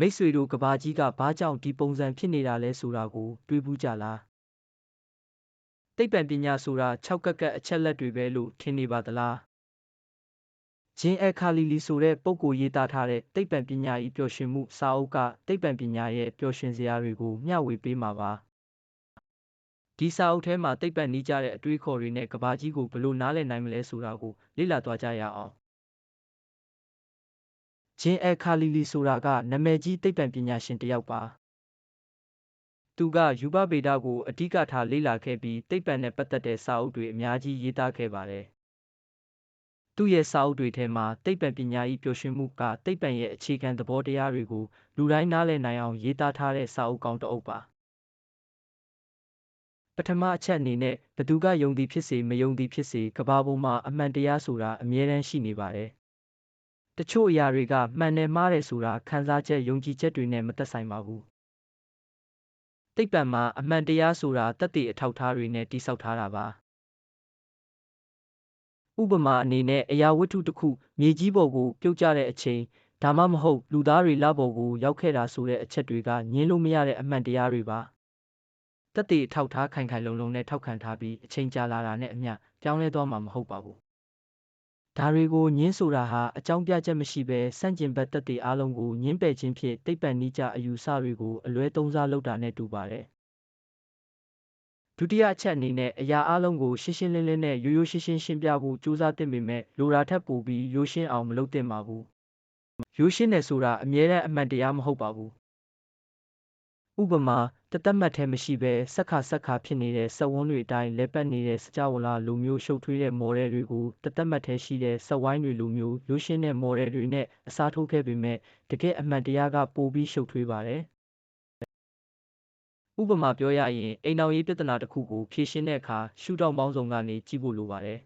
မိတ်ဆွေတို့ကဘာကြီးကဘာကြောင့်ဒီပုံစံဖြစ်နေတာလဲဆိုတာကိုတွေးဘူးကြလားသိပ္ပံပညာဆိုတာ6ကက်ကက်အချက်လက်တွေပဲလို့ထင်နေပါသလားဂျင်းအခါလီလီဆိုတဲ့ပုဂ္ဂိုလ်ရေးသားထားတဲ့သိပ္ပံပညာ၏ပျော်ရွှင်မှုစာအုပ်ကသိပ္ပံပညာရဲ့ပျော်ရွှင်စရာတွေကိုမျှဝေပေးမှာပါဒီစာအုပ်ထဲမှာသိပ္ပံနီးကြတဲ့အတွေးခေါ်တွေနဲ့ကဘာကြီးကိုဘယ်လိုနားလည်နိုင်မလဲဆိုတာကိုလေ့လာသွားကြရအောင် ဂျင်းအခါလီလီဆိုတာကနာမည်ကြီးသိပ္ပံပညာရှင်တစ်ယောက်ပါသူကယူဘဗေဒကိုအဓိကထားလေ့လာခဲ့ပြီးသိပ္ပံနဲ့ပတ်သက်တဲ့စာအုပ်တွေအများကြီးရေးသားခဲ့ပါတယ်သူ့ရဲ့စာအုပ်တွေထဲမှာသိပ္ပံပညာ၏ပျော်ရွှင်မှုကသိပ္ပံရဲ့အခြေခံသဘောတရားတွေကိုလူတိုင်းနားလည်နိုင်အောင်ရေးသားထားတဲ့စာအုပ်ကောင်းတစ်အုပ်ပါပထမအချက်အနေနဲ့ဘသူကယုံသည်ဖြစ်စေမယုံသည်ဖြစ်စေကဘာပေါ်မှာအမှန်တရားဆိုတာအမြဲတမ်းရှိနေပါတယ် တချို့အရာတွေကမှန်တယ်မှားတယ်ဆိုတာခံစားချက်ယုံကြည်ချက်တွေနဲ့မသက်ဆိုင်ပါဘူးသိပ္ပံမှာအမှန်တရားဆိုတာတသက်အထောက်အထားတွေနဲ့တိဆောက်ထားတာပါဥပမာအနေနဲ့အရာဝတ္ထုတစ်ခုမြေကြီးပေါ်ကိုပြုတ်ကျတဲ့အချိန်ဒါမှမဟုတ်လူသားတွေလပေါ်ကိုရောက်ခဲ့တာဆိုတဲ့အချက်တွေကညင်းလို့မရတဲ့အမှန်တရားတွေပါတက်တေထောက်ထားခိုင်ခိုင်လုံလုံနဲ့ထောက်ခံထားပြီးအချိန်ကြာလာတာနဲ့အမျှပြောင်းလဲသွားမှာမဟုတ်ပါဘူး ဒါတွေကိုညင်းဆိုတာဟာအကြောင်းပြချက်မရှိဘဲစန့်ကျင်ဘက်တက်တေအားလုံးကိုညင်းပယ်ခြင်းဖြင့်သိပ္ပံနိကြအယူဆတွေကိုအလွဲသုံးစားလုပ်တာနဲ့တူပါတယ်ဒုတိယအချက်အနေနဲ့အရာအလုံးကိုရှင်းရှင်းလင်းလင်းနဲ့ရိုးရိုးရှင်းရှင်းရှင်းပြဖို့ကြိုးစားသင့်ပေမဲ့လိုတာထက်ပိုပြီးရိုးရှင်းအောင်မလုပ်သင့်ပါဘူးရိုးရှင်းတယ်ဆိုတာအမြဲတမ်းအမှန်တရားမဟုတ်ပါဘူး ဥပမာတသက်မှတ်ထဲမရှိဘဲဆက်ခါဆက်ခါဖြစ်နေတဲ့စက်ဝန်းတွေအတိုင်းလဲပတ်နေတဲ့စကြဝဠာလိုမျိုးရှုပ်ထွေးတဲ့ model တွေကိုတသက်မှတ်ထဲရှိတဲ့စက်ဝိုင်းတွေလိုမျိုးရိုးရှင်းတဲ့ model တွေနဲ့အစားထိုးခဲ့ပေမဲ့တကယ်အမှန်တရားကပိုပြီးရှုပ်ထွေးပါတယ်ဥပမာပြောရရင်အိမ်အောင်ရေးပြဿနာတစ်ခုကိုဖြေရှင်းတဲ့အခါရှုထောင့်ပေါင်းစုံကနေကြည့်ဖို့လိုပါတယ်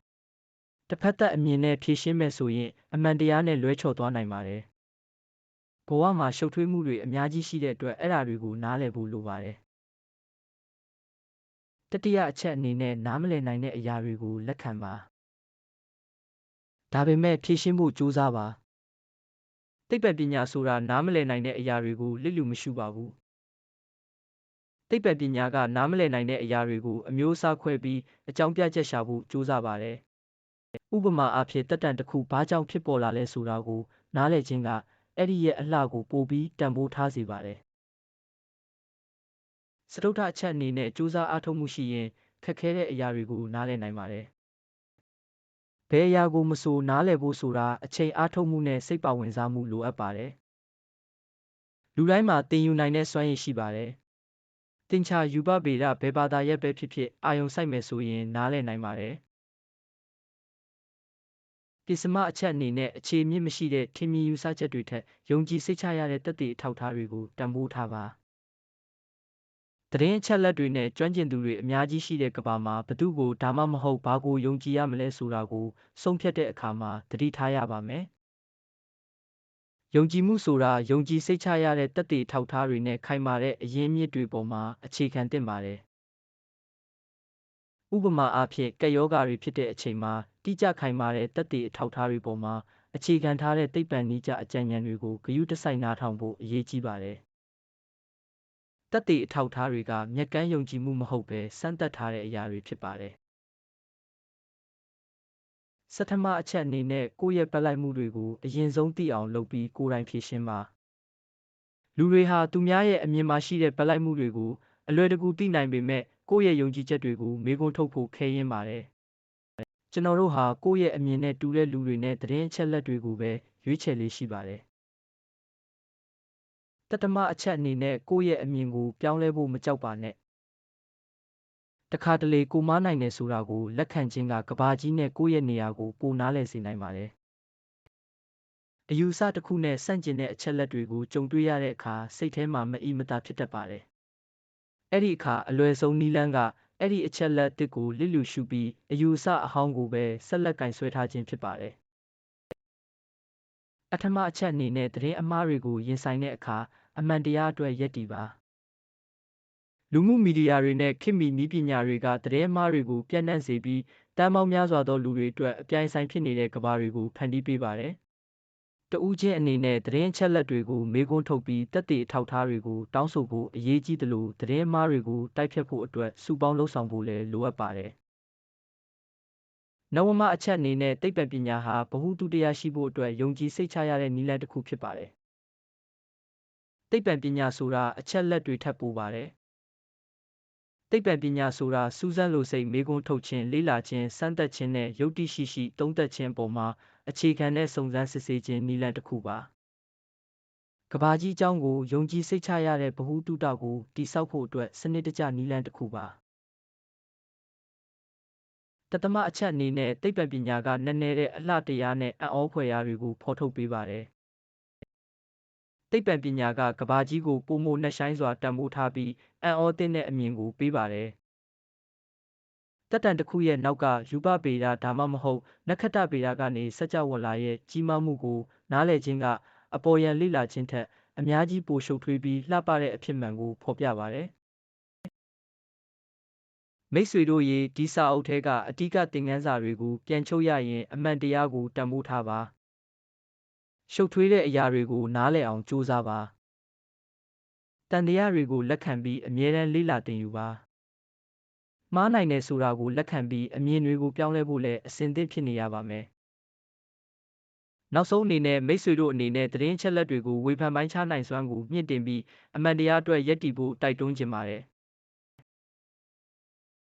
တစ်ဖက်သက်အမြင်နဲ့ဖြေရှင်းမယ်ဆိုရင်အမှန်တရားနဲ့လွဲချော်သွားနိုင်ပါတယ် ဘဝမှာရှုပ်ထွေးမှုတွေအများကြီးရှိတဲ့အတွက်အဲ့ဒါတွေကိုနားလည်ဖို့လိုပါတယ်တတိယအချက်အနေနဲ့နားမလည်နိုင်တဲ့အရာတွေကိုလက်ခံပါဒါပေမဲ့ဖြေရှင်းဖို့ကြိုးစားပါသိပ္ပံပညာဆိုတာနားမလည်နိုင်တဲ့အရာတွေကိုလစ်လူမရှုပါဘူးသိပ္ပံပညာကနားမလည်နိုင်တဲ့အရာတွေကိုအမျိုးအစားခွဲပြီးအကြောင်းပြချက်ရှာဖို့ကြိုးစားပါတယ်ဥပမာအားဖြင့်တက်တန်တစ်ခုဘာကြောင့်ဖြစ်ပေါ်လာလဲဆိုတာကိုနားလည်ခြင်းက အဲ့ဒီရဲ့အလှကိုပိုပြီးတန်ဖိုးထားစေပါတယ်စတုထအချက်အနေနဲ့စူးစမ်းအားထုတ်မှုရှိရင်ခက်ခဲတဲ့အရာတွေကိုနားလည်နိုင်ပါတယ်ဘယ်အရာကိုမဆိုနားလည်ဖို့ဆိုတာအချိန်အားထုတ်မှုနဲ့စိတ်ပါဝင်စားမှုလိုအပ်ပါတယ်လူတိုင်းမှာသင်ယူနိုင်တဲ့စွမ်းရည်ရှိပါတယ်သင်္ချာယူပဗေဒဘယ်ဘာသာရပ်ပဲဖြစ်ဖြစ်အာယုံစိုက်မယ်ဆိုရင်နားလည်နိုင်ပါတယ် ပစ္စမအချက်အနေနဲ့အခြေအမြစ်မရှိတဲ့ထင်မြင်ယူဆချက်တွေထက်ယုံကြည်စိတ်ချရတဲ့တသက်အထောက်အထားတွေကိုတန်ဖိုးထားပါသတင်းအချက်လက်တွေနဲ့ကျွမ်းကျင်သူတွေအများကြီးရှိတဲ့ကမ္ဘာမှာဘသူ့ကိုဒါမှမဟုတ်ဘာကိုယုံကြည်ရမလဲဆိုတာကိုဆုံးဖြတ်တဲ့အခါမှာသတိထားရပါမယ်ယုံကြည်မှုဆိုတာယုံကြည်စိတ်ချရတဲ့တက်တည်ထောက်ထားတွေနဲ့ခိုင်မာတဲ့အရင်းမြစ်တွေပေါ်မှာအခြေခံသင့်ပါတယ် ဥပမာအားဖြင့်ကက်ယောဂါတွေဖြစ်တဲ့အချိန်မှာတိကျခိုင်မာတဲ့တက်တည်အထောက်ထားတွေပေါ်မှာအခြေခံထားတဲ့သိပ္ပံနည်းကျအကြံဉာဏ်တွေကိုဂရုတစိုက်နားထောင်ဖို့အရေးကြီးပါတယ်။တက်တည်အထောက်ထားတွေကမျက်ကန်းယုံကြည်မှုမဟုတ်ဘဲစမ်းသပ်ထားတဲ့အရာတွေဖြစ်ပါတယ်။ဆထမအချက်အနေနဲ့ကိုယ့်ရဲ့ပက်လိုက်မှုတွေကိုအရင်ဆုံးသိအောင်လုပ်ပြီးကိုယ်တိုင်ဖြေရှင်းပါ။လူတွေဟာသူများရဲ့အမြင်မှာရှိတဲ့ပက်လိုက်မှုတွေကို အလွယ်တကူသိနိုင်ပေမဲ့ကိုယ့်ရဲ့ယုံကြည်ချက်တွေကိုမေးခွန်းထုတ်ဖို့ခဲယဉ်းပါတယ်။ကျွန်တော်တို့ဟာကိုယ့်ရဲ့အမြင်နဲ့တူတဲ့လူတွေနဲ့သတင်းအချက်လက်တွေကိုပဲရွေးချယ်လေးရှိပါတယ်။တတမအချက်အနေနဲ့ကိုယ့်ရဲ့အမြင်ကိုပြောင်းလဲဖို့မကြောက်ပါနဲ့။တခါတလေကိုမားနိုင်တယ်ဆိုတာကိုလက်ခံခြင်းကကဘာကြီးနဲ့ကိုယ့်ရဲ့နေရာကိုပိုနားလည်စေနိုင်ပါတယ်။အယူဆတစ်ခုနဲ့ဆန့်ကျင်တဲ့အချက်လက်တွေကိုကြုံတွေ့ရတဲ့အခါစိတ်ထဲမှာမအီမသာဖြစ်တတ်ပါတယ်။ အဲ့ဒီအခါအလွယ်ဆုံးနည်းလမ်းကအဲ့ဒီအချက်လက်တစ်ကိုလစ်လူရှုပြီးအယူအဆအဟောင်းကိုပဲဆက်လက်ကင်ဆွဲထားခြင်းဖြစ်ပါတယ်။အထမအချက်အနေနဲ့သတင်းအမှားတွေကိုရင်ဆိုင်တဲ့အခါအမှန်တရားအတွက်ယက်တီပါ။လူမှုမီဒီယာတွေနဲ့ခေတ်မီနည်းပညာတွေကသတင်းအမှားတွေကိုပြန့်နှံ့စေပြီးတန်ပေါင်းများစွာသောလူတွေအတွက်အပြိုင်ဆိုင်ဖြစ်နေတဲ့ကမ္ဘာတွေကိုဖန်တီးပေးပါတယ်။ တဦးချင်းအနေနဲ့သတင်းအချက်အလက်တွေကိုမေးခွန်းထုတ်ပြီးသက်သေအထောက်အထားတွေကိုတောင်းဆိုဖို့အရေးကြီးသလိုသတင်းအမှားတွေကိုတိုက်ဖျက်ဖို့အတွက်စုပေါင်းလှုပ်ဆောင်ဖို့လည်းလိုအပ်ပါတယ်။နဝမအချက်အနေနဲ့သိပ္ပံပညာဟာဗဟုသုတရရှိဖို့အတွက်ယုံကြည်စိတ်ချရတဲ့နည်းလမ်းတစ်ခုဖြစ်ပါတယ်။သိပ္ပံပညာဆိုတာအချက်လက်တွေထပ်ပိုပါတယ်။သိပ္ပံပညာဆိုတာစူးစမ်းလိုစိတ်မေးခွန်းထုတ်ခြင်းလေ့လာခြင်းစမ်းသပ်ခြင်းနဲ့ယုတ်တိရှိရှိသုံးသပ်ခြင်းပေါ်မှာ အခြေခံတဲ့စုံစမ်းစစ်ဆေးခြင်းနည်းလမ်းတစ်ခုပါ။ကဘာကြီးအကြောင်းကိုယုံကြည်စိတ်ချရတဲ့ဗဟုသုတကိုတည်ဆောက်ဖို့အတွက်စနစ်တကျနည်းလမ်းတစ်ခုပါ။တသမအချက်အနေနဲ့သိပ္ပံပညာကနည်းနည်းတဲ့အလှတရားနဲ့အံ့ဩဖွယ်ရာတွေကိုဖော်ထုတ်ပေးပါတယ်။သိပ္ပံပညာကကဘာကြီးကိုပုံမိုနှက်ဆိုင်စွာတံမိုးထားပြီးအံ့ဩသင့်တဲ့အမြင်ကိုပေးပါတယ်။ တက်တန်တစ်ခုရဲ့နောက်ကရူပဗေဒဒါမှမဟုတ်နက္ခတ္တဗေဒကနေစကြဝဠာရဲ့ကြီးမားမှုကိုနားလည်ခြင်းကအပေါ်ယံလေ့လာခြင်းထက်အများကြီးပိုရှုပ်ထွေးပြီးလှပတဲ့အဖြစ်မှန်ကိုဖော်ပြပါတယ်။မိတ်ဆွေတို့ရေဒီစာအုပ်ထဲကအဓိကသင်ခန်းစာတွေကိုပြန်ချုပ်ရရင်အမှန်တရားကိုတန်ဖိုးထားပါ။ရှုပ်ထွေးတဲ့အရာတွေကိုနားလည်အောင်ကြိုးစားပါ။တန်တရားတွေကိုလက်ခံပြီးအမြဲတမ်းလေ့လာသင်ယူပါ။ မှားနိုင်တယ်ဆိုတာကိုလက်ခံပြီးအမြင်တွေကိုပြောင်းလဲဖို့လည်းအဆင်သင့်ဖြစ်နေရပါမယ်။နောက်ဆုံးအနေနဲ့မိတ်ဆွေတို့အနေနဲ့သတင်းအချက်အလက်တွေကိုဝေဖန်ပိုင်းခြားနိုင်စွမ်းကိုမြင့်တင်ပြီးအမှန်တရားအတွက်ယက်တည်ဖို့တိုက်တွန်းချင်ပါတယ်။